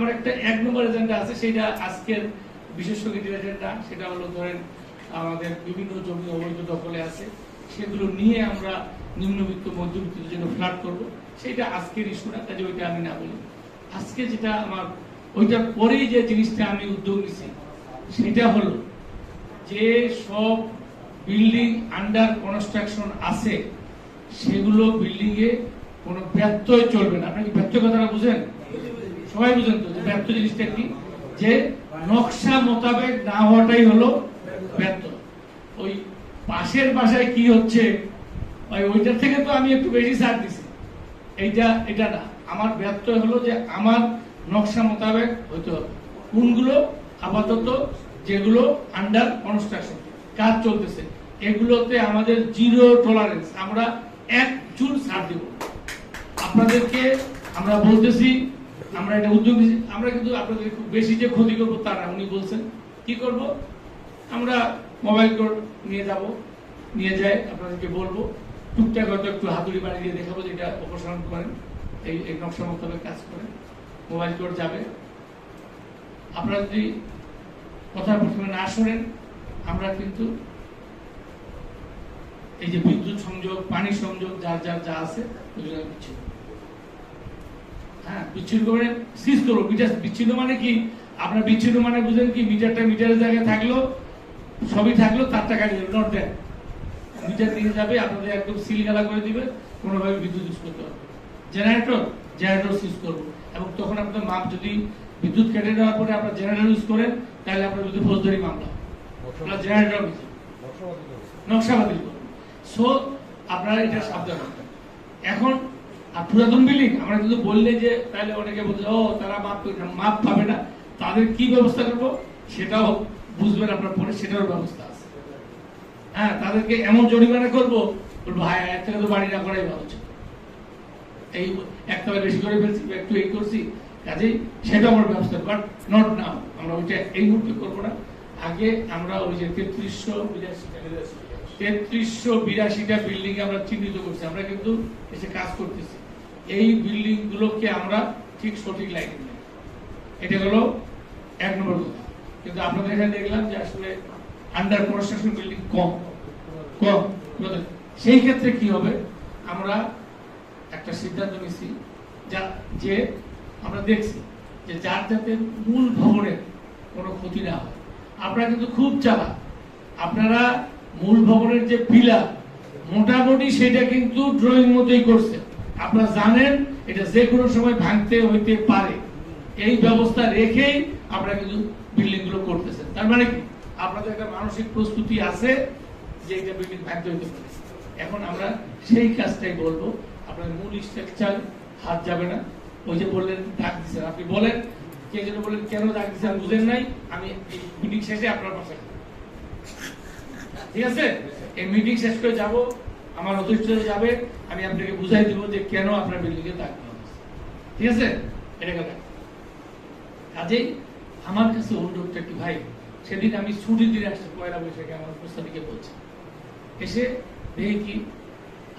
আমার একটা এক নম্বর এজেন্ডা আছে, সেটা আজকের বিশেষ করে এজেন্ডা সেটা হলো ধরেন আমাদের বিভিন্ন জমি অবৈধ দখলে আছে, সেগুলো নিয়ে আমরা নিম্নবিত্ত মধ্যবিত্তের জন্য ফ্ল্যাট করব। সেটা আজকের ইস্যু না, কাজে ওইটা আমি না বলি। আজকে যেটা আমার ওইটার পরেই যে জিনিসটা আমি উদ্যোগ নিছি, সেটা হলো যে সব বিল্ডিং আন্ডার কনস্ট্রাকশন আছে, সেগুলো বিল্ডিং এ কোনো ব্যত্যয় চলবে না। আপনি কি ব্যর্থ কথাটা বুঝেন? সবাই বুঝেন তো ব্যর্থ জিনিসটা কি? যে নকশা মোতাবেক না হওয়াটাই হলো ব্যর্থ। ওই পাশের বাসায় কি হচ্ছে? ওই ওইটার থেকে তো আমি একটু বেশি সার দিছি। এইটা, এটা না। আমার ব্যর্থ হলো যে আমার নকশা মোতাবেক হইতে হবে। কোনগুলো? আপাতত যেগুলো আন্ডার কনস্ট্রাকশন কাজ চলতেছে। এগুলোতে আমাদের জিরো টলারেন্স আমরা এক চুল ছাড় দেব। আপনাদেরকে আমরা বলতেছি আমরা এটা উদ্যোগ নিয়েছি। আমরা কিন্তু আপনাদের খুব বেশি যে ক্ষতি করব তারা উনি বলছেন। কি করব? আমরা মোবাইল কোড নিয়ে যাব, নিয়ে যাই, আপনাদেরকে বলব। টুকটাক হয়তো একটু হাতুড়ি বাড়ি দিয়ে দেখাবো যে এটা অপসারণ করেন, এই এই নকশা মোতাবেক কাজ করেন। মোবাইল কোড যাবে। আপনারা যদি কথা প্রথমে না শোনেন, আমরা কিন্তু এই যে বিদ্যুৎ সংযোগ, পানি সংযোগ, যার যার যা আছে ওগুলো বিচ্ছিন্ন হ্যাঁ বিচ্ছিন্ন করে সিজ করব। মিটার বিচ্ছিন্ন মানে কি? আপনার বিচ্ছিন্ন মানে বুঝেন কি? মিটারটা মিটারের জায়গায় থাকল সবই থাকল তার টাকা নিয়ে নট দেন মিটার নিয়ে যাবে আপনাদের একদম সিল গালা করে দিবে কোনোভাবে বিদ্যুৎ ইউজ করতে হবে জেনারেটর জেনারেটর সিজ করব। এবং তখন আপনার মাপ যদি বিদ্যুৎ কেটে নেওয়ার পরে আপনার জেনারেটর ইউজ করেন তাহলে আপনার বিদ্যুৎ ফৌজদারি মামলা। আপনার জেনারেটর নকশা বাতিল করুন সো আপনারা এটা সাবধান এখন আর পুরাতন বিল্ডিং আমরা কিন্তু বললে যে তাহলে অনেকে বলছে ও তারা মাপ মাপ পাবে না। তাদের কি ব্যবস্থা করব? সেটাও বুঝবেন আপনার পরে সেটারও ব্যবস্থা আছে। হ্যাঁ তাদেরকে এমন জরিমানা করব বলব ভাই থেকে তো বাড়ি না করাই ভালো ছিল। এই একটা বেশি করে ফেলছি একটু এই করছি কাজেই সেটা আমার ব্যবস্থা বাট নট নাও আমরা ওইটা এই মুহূর্তে করব না। আগে আমরা ওই যে তেত্রিশশো তেত্রিশশো বিরাশিটা বিল্ডিং আমরা চিহ্নিত করছি। আমরা কিন্তু এসে কাজ করতেছি। এই বিল্ডিং গুলোকে আমরা ঠিক সঠিক লাইন নেই। এটা হলো এক নম্বর কথা। কিন্তু আপনাদের এখানে দেখলাম যে আসলে আন্ডার কনস্ট্রাকশন বিল্ডিং কম। কম। সেই ক্ষেত্রে কি হবে? আমরা একটা সিদ্ধান্ত নিছি যা, যে আমরা দেখছি যে যার যাতে মূল ভবনের কোনো ক্ষতি না হয়। আপনারা কিন্তু খুব চালা আপনারা মূল ভবনের যে পিলার, মোটামুটি সেটা কিন্তু ড্রয়িং মতোই করছে আপনারা জানেন, এটা যে কোনো সময় ভাঙতে হইতে পারে। এই ব্যবস্থা রেখেই আপনারা কিন্তু বিল্ডিংগুলো করতেছেন। তার মানে কি? আপনাদের একটা মানসিক প্রস্তুতি আছে যে এটা বিল্ডিং ভাঙতে হইতে পারে। এখন আমরা সেই কাজটাই বলব। আপনার মূল স্ট্রাকচার হাত যাবে না। ওই যে বললেন ডাক দিচ্ছেন আপনি বলেন, কে যেন বলেন কেন ডাক দিচ্ছেন বুঝেন নাই। আমি মিটিং শেষে আপনার পাশে। ঠিক আছে? এই মিটিং শেষ করে যাব। আমার অতিষ্ঠ যাবে, আমি আপনাকে বুঝাই দিব যে কেন আপনার বিল্ডিং এ ডাক দেওয়া ঠিক আছে? এটা কথা। কাজেই আমার কাছে অনুরোধটা কি ভাই, সেদিন আমি ছুটি দিয়ে আসছি, পয়লা বৈশাখে আমার প্রস্তাবিকে বলছি। এসে দেখি কি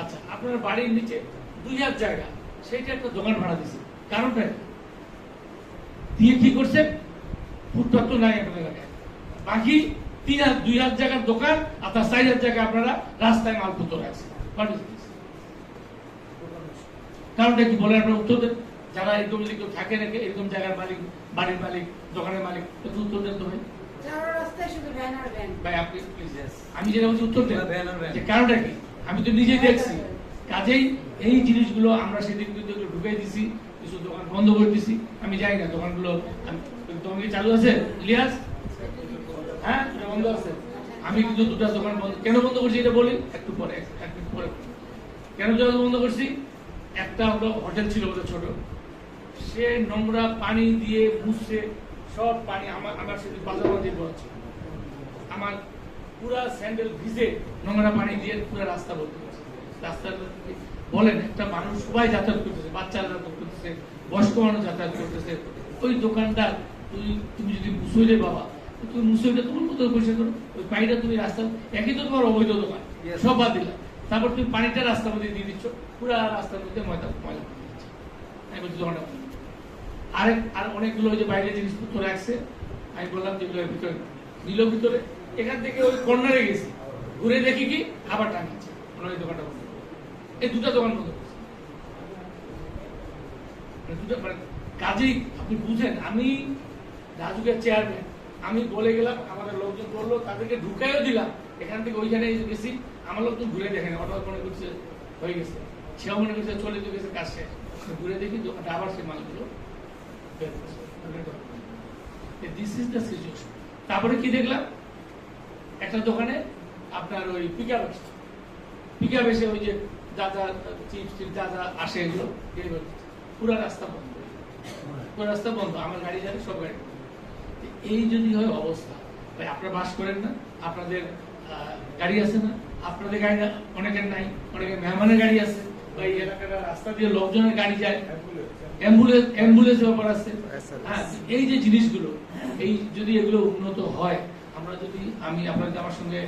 আচ্ছা আপনার বাড়ির নিচে দুই হাত জায়গা, সেইটা একটা দোকান ভাড়া দিছে। কারণটা দিয়ে কি করছে? ফুটপাত তো নাই আপনাদের এলাকায়। বাকি তিন হাত দুই হাত জায়গার দোকান আর তার চার হাত জায়গা আপনারা রাস্তায় মালপত্র রাখছেন? কারণটা কি বলে আপনার উত্তর দেন? যারা এরকম যদি কেউ থাকে নাকি এরকম জায়গার মালিক বাড়ির মালিক দোকানের মালিক একটু উত্তর দেন তো ভাই। আপনি আমি যেটা বলছি উত্তর দেন। যে কারণটা কি? আমি তো নিজেই দেখছি। কাজেই এই জিনিসগুলো আমরা সেদিন কিন্তু একটু ঢুকে দিছি কিছু দোকান বন্ধ করে দিছি। আমি যাই না দোকানগুলো দোকান চালু আছে? ইলিয়াস হ্যাঁ বন্ধ আছে। আমি কিন্তু দুটা দোকান বন্ধ কেন বন্ধ করছি এটা বলি? একটু পরে একটু পরে। কেন বন্ধ করছি? একটা হলো হোটেল ছিল ওদের ছোট। সে নোংরা পানি দিয়ে মুছছে সব পানি আমার আমার সেদিন দিয়ে পড়াচ্ছে আমার পুরা স্যান্ডেল ভিজে নোংরা পানি দিয়ে পুরো রাস্তা বলতে রাস্তা বলেন, একটা মানুষ সবাই যাতায়াত করতেছে, বাচ্চারা যাতায়াত করতেছে, বয়স্ক মানুষ যাতায়াত করতেছে। ওই দোকানদার তুই তুমি যদি মুসইলে বাবা তুমি মুসইলে তোমার মতো পয়সা করো? ওই পানিটা তুমি রাস্তা একই তো তোমার অবৈধ দোকান। সব বাদ দিলা তারপর তুমি পানিটা রাস্তার মধ্যে দিয়ে দিচ্ছ। পুরো রাস্তার মধ্যে ময়দা ময়লা দিচ্ছ। আমি বলছি দোকানটা। আরেক আর অনেকগুলো ওই যে বাইরে জিনিসপত্র রাখছে। আমি বললাম যেগুলো ভিতরে নিল ভিতরে। এখান থেকে ওই কর্নারে গেছি। ঘুরে দেখি কি? আবার টাঙিয়েছে মানে ওই দোকানটা বন্ধ এই দুটা দোকান বন্ধ করছে। মানে দুটো মানে কাজেই আপনি বুঝেন আমি রাজুকের চেয়ারম্যান আমি বলে গেলাম, আমাদের লোকজন বলল, তাদেরকে ঢুকাইও দিলাম। এখান থেকে ওইখানে গেছি। আমার লোক তো ঘুরে দেখেন অর্ডার মনে করছে হয়ে গেছে। সেও মনে করছে চলে তো গেছে, কাজ শেষ। ঘুরে দেখি আবার সেই মালগুলো দিস ইজ দ্য সিচুয়েশন তারপরে কি দেখলাম? একটা দোকানে আপনার ওই পিক আপ পিক আপ এসে ওই যে দাদা চিপস টিপস দাদা আসে এগুলো পুরো রাস্তা বন্ধ। পুরো রাস্তা বন্ধ। আমার গাড়ি যাবে সব গাড়ি এই যদি হয় অবস্থা। ভাই, আপনারা বাস করেন না, আপনাদের গাড়ি আছে না? আপনাদের গাড়ি অনেকের নাই, অনেকের মেহমানের গাড়ি আছে। বা এই রাস্তা দিয়ে লোকজনের গাড়ি যায়। অ্যাম্বুলেন্স ব্যাপার আছে। হ্যাঁ এই যে জিনিসগুলো, এই যদি এগুলো উন্নত হয়, আমরা যদি, আমি আমার সঙ্গে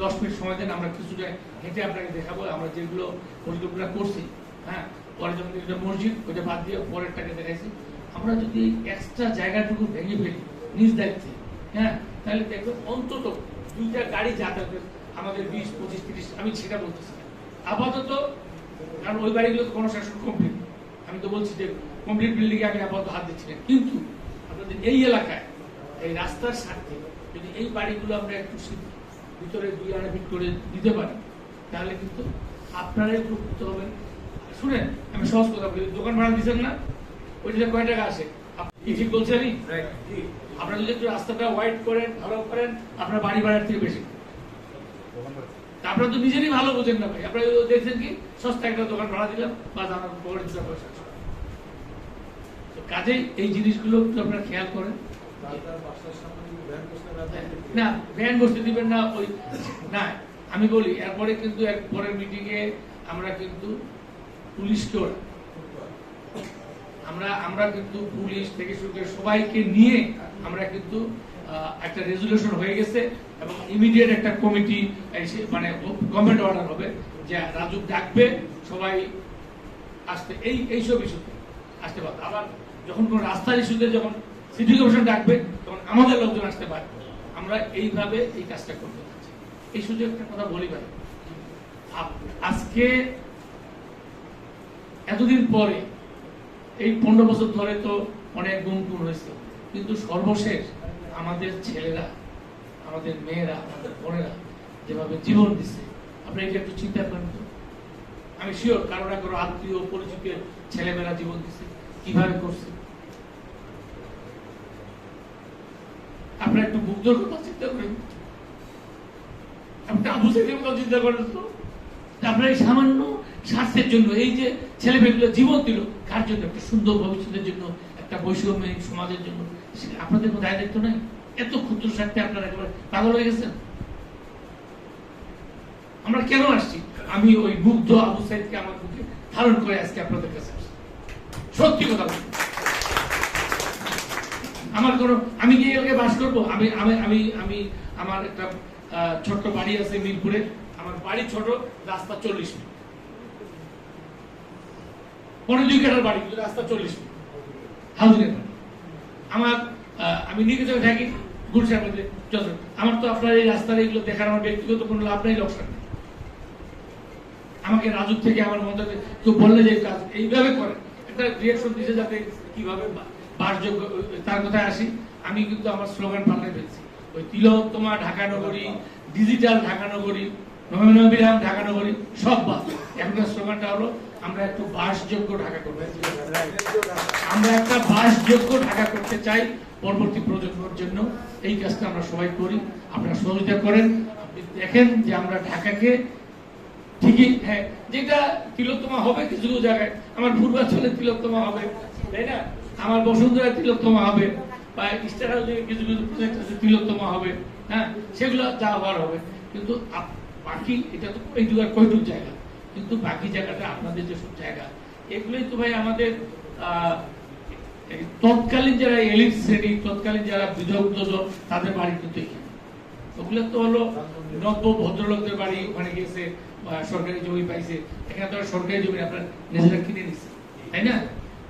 দশ মিনিট সময় দেন, আমরা কিছুটা হেঁটে আপনাকে দেখাবো, আমরা যেগুলো পরিকল্পনা করছি হ্যাঁ পরে যখন মসজিদ ওটা বাদ দিয়ে পরেরটাকে দেখাইছি। আমরা যদি এক্সট্রা জায়গাটুকু ভেঙে ফেলি নিজ দায়িত্বে হ্যাঁ? তাহলে দেখবেন অন্তত দুইটা গাড়ি যাতায়াতের আমাদের বিশ, পঁচিশ, তিরিশ, আমি সেটা বলতেছি। আপাতত, কারণ ওই বাড়িগুলো তো কোনো শাসন কমপ্লিট আমি তো বলছি যে কমপ্লিট বিল্ডিং আমি আপাতত হাত দিচ্ছি না। কিন্তু আপনাদের এই এলাকায়, এই রাস্তার স্বার্থে যদি এই বাড়িগুলো আমরা একটু ভিতরে দুই আড়াই ফিট করে দিতে পারি, তাহলে কিন্তু আপনারাই উপকৃত হবেন। শুনেন, আমি সহজ কথা বলি, দোকান ভাড়া দিচ্ছেন না ওইটা কয় টাকা আসে? কি ঠিক বলছেনই আপনারা যদি একটু রাস্তাটা হোয়াইট করেন, ভালো করেন, আপনার বাড়ি ভাড়ার থেকে বেশি। আপনারা তো নিজেরই ভালো বোঝেন না ভাই। আপনারা দেখছেন কি সস্তা একটা দোকান ভাড়া দিলাম, বা দুটা পয়সা। তো কাজেই এই জিনিসগুলো আপনারা খেয়াল করেন। না ভ্যান বসতে দিবেন না, ওই না, আমি বলি, এরপরে কিন্তু এর পরের মিটিং এ আমরা কিন্তু পুলিশকেও আমরা আমরা কিন্তু পুলিশ থেকে শুরু করে সবাইকে নিয়ে আমরা কিন্তু একটা রেজুলেশন হয়ে গেছে এবং ইমিডিয়েট একটা কমিটি মানে গভর্নমেন্ট অর্ডার হবে যে রাজুক ডাকবে, সবাই আসতে, এই এইসব ইস্যুতে আসতে পারবে। আবার যখন কোনো রাস্তার ইস্যুতে যখন সিটি কমিশন ডাকবে, তখন আমাদের লোকজন আসতে পারবে। আমরা এইভাবে এই কাজটা করতে যাচ্ছি। এই সুযোগ একটা কথা বলি ভাই আজকে এতদিন পরে এই পনেরো বছর ধরে তো অনেক গুম খুন হয়েছে। কিন্তু সর্বশেষ আমাদের ছেলেরা, আমাদের মেয়েরা, আমাদের বোনেরা যেভাবে জীবন দিচ্ছে আপনি এটা একটু চিন্তা করেন তো? আমি শিওর কারও না কারও আত্মীয় পরিচিতের ছেলেমেয়েরা জীবন দিচ্ছে কীভাবে করছে? আপনারা একটু মুগ্ধর কথা চিন্তা করেন। আপনি আবু সাইদের কথা চিন্তা করেন তো? আপনার এই সামান্য স্বার্থের জন্য এই যে ছেলে মেয়েগুলো জীবন দিল কার জন্য একটা সুন্দর ভবিষ্যতের জন্য, একটা বৈষম্যহীন সমাজের জন্য। আপনাদের কোনো দায় দায়িত্ব নাই? এত ক্ষুদ্র স্বার্থে আপনারা একেবারে পাগল হয়ে গেছেন? আমরা কেন আসছি? আমি ওই মুগ্ধ আবু সাইদকে আমার বুকে ধারণ করে আজকে আপনাদের কাছে আসছি। সত্যি কথা আমার কোনো, আমি কি এলাকায় বাস করব? আমি আমি আমি আমি আমার একটা ছোট্ট বাড়ি আছে মিরপুরে আমার বাড়ি ছোট, রাস্তা চল্লিশ মিনিট। কাঠার বাড়ি রাস্তা চল্লিশ মিনিট হাউজিং এর বাড়ি। আমার আমি থাকি মধ্যে যত আমার তো আপনার এই রাস্তার এইগুলো দেখার আমার ব্যক্তিগত কোনো লাভ নেই, লোকসান আমাকে রাজুক থেকে আমার মধ্যে কেউ বললে যে কাজ, এইভাবে করে। একটা রিয়াকশন দিছে যাতে কীভাবে বাসযোগ্য, তার কথায় আসি, আমি কিন্তু আমার স্লোগান পাল্টে ফেলছি। ওই তিলোত্তমা ঢাকা নগরী ডিজিটাল ঢাকা নগরী নবীরাম ঢাকা নগরী, সব বাস। এখন স্লোগানটা হলো, আমরা একটু বাসযোগ্য ঢাকা করব। আমরা একটা বাসযোগ্য ঢাকা করতে চাই পরবর্তী প্রজন্মের জন্য। এই কাজটা আমরা সবাই করি। আপনারা সহযোগিতা করেন। আপনি দেখেন যে আমরা ঢাকাকে ঠিকই হ্যাঁ যেটা তিলোত্তমা হবে কিছু জায়গায়, আমার পূর্বাঞ্চলে তিলোত্তমা হবে, তাই না? আমার বসুন্ধরা তিলোত্তমা হবে, বা স্টার হাউসে কিছু কিছু প্রজেক্ট আছে, তিলোত্তমা হবে হ্যাঁ সেগুলো যা হওয়ার হবে। কিন্তু বাকি এটা তো এই দুয়ার কয়টুক জায়গা? কিন্তু বাকি জায়গাটা আপনাদের যেসব জায়গা এগুলোই তো ভাই আমাদের তৎকালীন যারা এলিট শ্রেণি তৎকালীন যারা বিধগ্ধ জন, তাদের বাড়ি কিন্তু এখানে। ওগুলো তো হলো নব্য ভদ্রলোকদের বাড়ি ওখানে গেছে সরকারি জমি পাইছে। এখানে তো সরকারি জমি আপনার নিজেরা কিনে নিচ্ছে তাই না?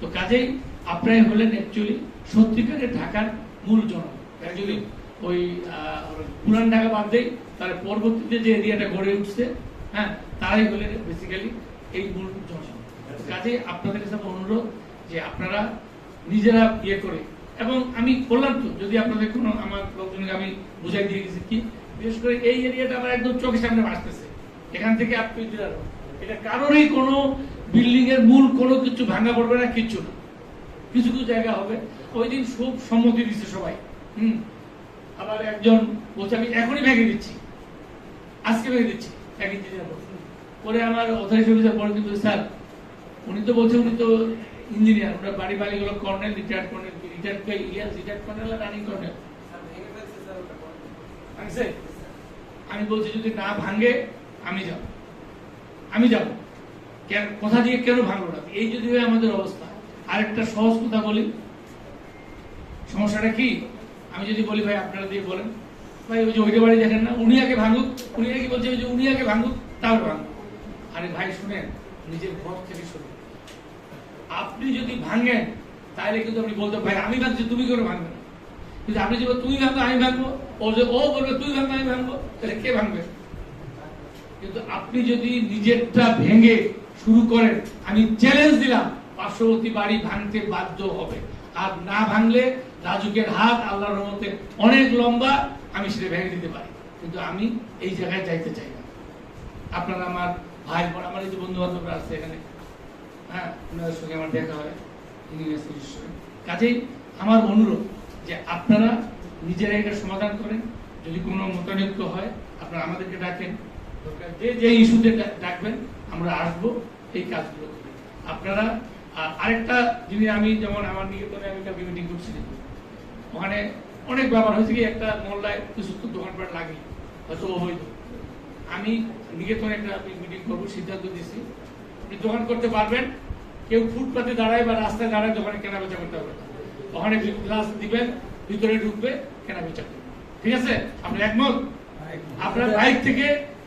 তো কাজেই আপনারাই হলেন অ্যাকচুয়ালি সত্যিকারের ঢাকার মূল অ্যাকচুয়ালি ওই পুরান ঢাকা বাদ দেই তার পরবর্তীতে যে এরিয়াটা গড়ে উঠছে হ্যাঁ তারাই হলেন বেসিক্যালি এই মূল জনক কাজে আপনাদের কাছে অনুরোধ যে আপনারা নিজেরা ইয়ে করে, এবং আমি বললাম তো, যদি আপনাদের কোনো আমার লোকজনকে আমি বুঝাই দিয়ে গেছি কি, বিশেষ করে এই এরিয়াটা আমার একদম চোখের সামনে আসতেছে এখান থেকে আপনি এটা কারোরই কোনো বিল্ডিং এর মূল কোনো কিছু ভাঙা পড়বে না, কিচ্ছু না। কিছু কিছু জায়গা হবে। ওই দিন সব সম্মতি দিচ্ছে সবাই। হুম। আবার একজন বলছে আমি এখনই ভেঙে দিচ্ছি। আজকে ভেঙে দিচ্ছি। এক ইঞ্জিনিয়ার পরে আমার অথরিটি অফিসার পরে কিন্তু স্যার উনি তো বলছে উনি তো ইঞ্জিনিয়ার ওনার বাড়ি বাড়িগুলো colonel retired colonel retired yes retired colonel আর রানিং কর্নেল? আমি বলছি যদি না ভাঙে আমি যাব। আমি যাব। কেন কথা দিয়ে কেন ভাঙলো না? এই যদি হয় আমাদের অবস্থা। আরেকটা সহজ কথা বলি। সমস্যাটা কি? আমি যদি বলি, ভাই, আপনারা দিয়ে বলেন। ভাই, ওই যে ওইটা বাড়ি দেখেন না, উনি আগে ভাঙুক, উনি নাকি বলছে ওই যে উনি আগে ভাঙুক, তারপর ভাঙুক। আরে ভাই, শুনেন, নিজের ঘর থেকে শুনুন আপনি যদি ভাঙেন, তাহলে কিন্তু আপনি বলতে ভাই, আমি ভাঙছি, তুমি করে ভাঙবে না? কিন্তু আপনি যদি তুমি ভাঙবো, আমি ভাঙবো। ও যে, ও বলবে তুই ভাঙবো, আমি ভাঙবো। তাহলে কে ভাঙবে? কিন্তু আপনি যদি নিজেরটা ভেঙে শুরু করেন, আমি চ্যালেঞ্জ দিলাম, পার্শ্ববর্তী বাড়ি ভাঙতে বাধ্য হবে। আর না ভাঙলে রাজুকের হাত আল্লাহর রহমতে অনেক লম্বা, আমি সেটা ভেঙে দিতে পারি। কিন্তু আমি এই জায়গায় যাইতে চাই না। আপনারা আমার ভাই বোন, আমার এই যে বন্ধু বান্ধবরা আছে এখানে হ্যাঁ ওনাদের সঙ্গে আমার দেখা হয় ঈশ্বরে কাজেই আমার অনুরোধ যে আপনারা নিজেরা এটা সমাধান করেন। যদি কোনো মতানৈক্য হয়, আপনারা আমাদেরকে ডাকেন। যে যে ইস্যুতে ডাকবেন, আমরা আসব, এই কাজগুলো আপনারা আরেকটা জিনিস আমি যেমন আমার নিকেতনে আমি একটা মিটিং করছিলাম ওখানে অনেক ব্যাপার হয়েছে কি, একটা মহল্লায় কিছু দোকানপাট লাগে, হয়তো অবৈধ আমি নিকেতনে একটা মিটিং করব, সিদ্ধান্ত দিয়েছি আপনি দোকান করতে পারবেন, কেউ ফুটপাতে দাঁড়ায় বা রাস্তায় দাঁড়ায় দোকানে কেনা বেচা করতে পারবে ওখানে গ্লাস দিবেন, ভিতরে ঢুকবে কেনা বেচা ঠিক আছে? আপনি একমত? আপনার বাইক থেকে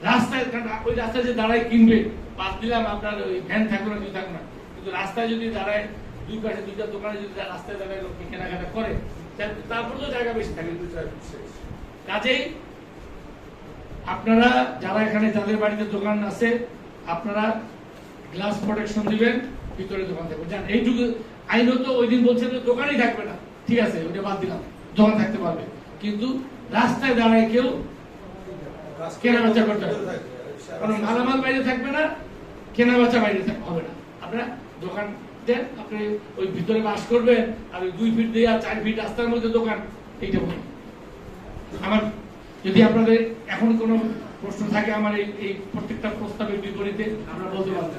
রাস্তায় ওই রাস্তায় যে দাঁড়ায় কিনবে বাদ দিলাম, আপনার ওই ভ্যান থাকবে না, কিছু থাকবে না। কিন্তু রাস্তায় যদি দাঁড়ায়, দুই পাশে দুইটা দোকানে যদি রাস্তায় দাঁড়ায় লোক কেনাকাটা করে তারপর তো জায়গা বেশি থাকে কাজেই আপনারা যারা এখানে, যাদের বাড়িতে দোকান আছে, আপনারা গ্লাস প্রোটেকশন দিবেন, ভিতরে দোকান থাকবে। জান এইটুকু আইনত ওই দিন বলছে দোকানই থাকবে না। ঠিক আছে ওটা বাদ দিলাম। দোকান থাকতে পারবে। কিন্তু রাস্তায় দাঁড়ায় কেউ কেনা বেচা করতে হবে কারণ মালামাল বাইরে থাকবে না, কেনা বেচা বাইরে হবে না। আপনারা দোকান দেন, আপনি ওই ভিতরে বাস করবেন, আর দুই ফিট দিয়ে আর চার ফিট রাস্তার মধ্যে দোকান, এইটা বলি আমার, যদি আপনাদের এখন কোনো প্রশ্ন থাকে, আমার এই এই প্রত্যেকটা প্রস্তাবের বিপরীতে আমরা বলতে পারব।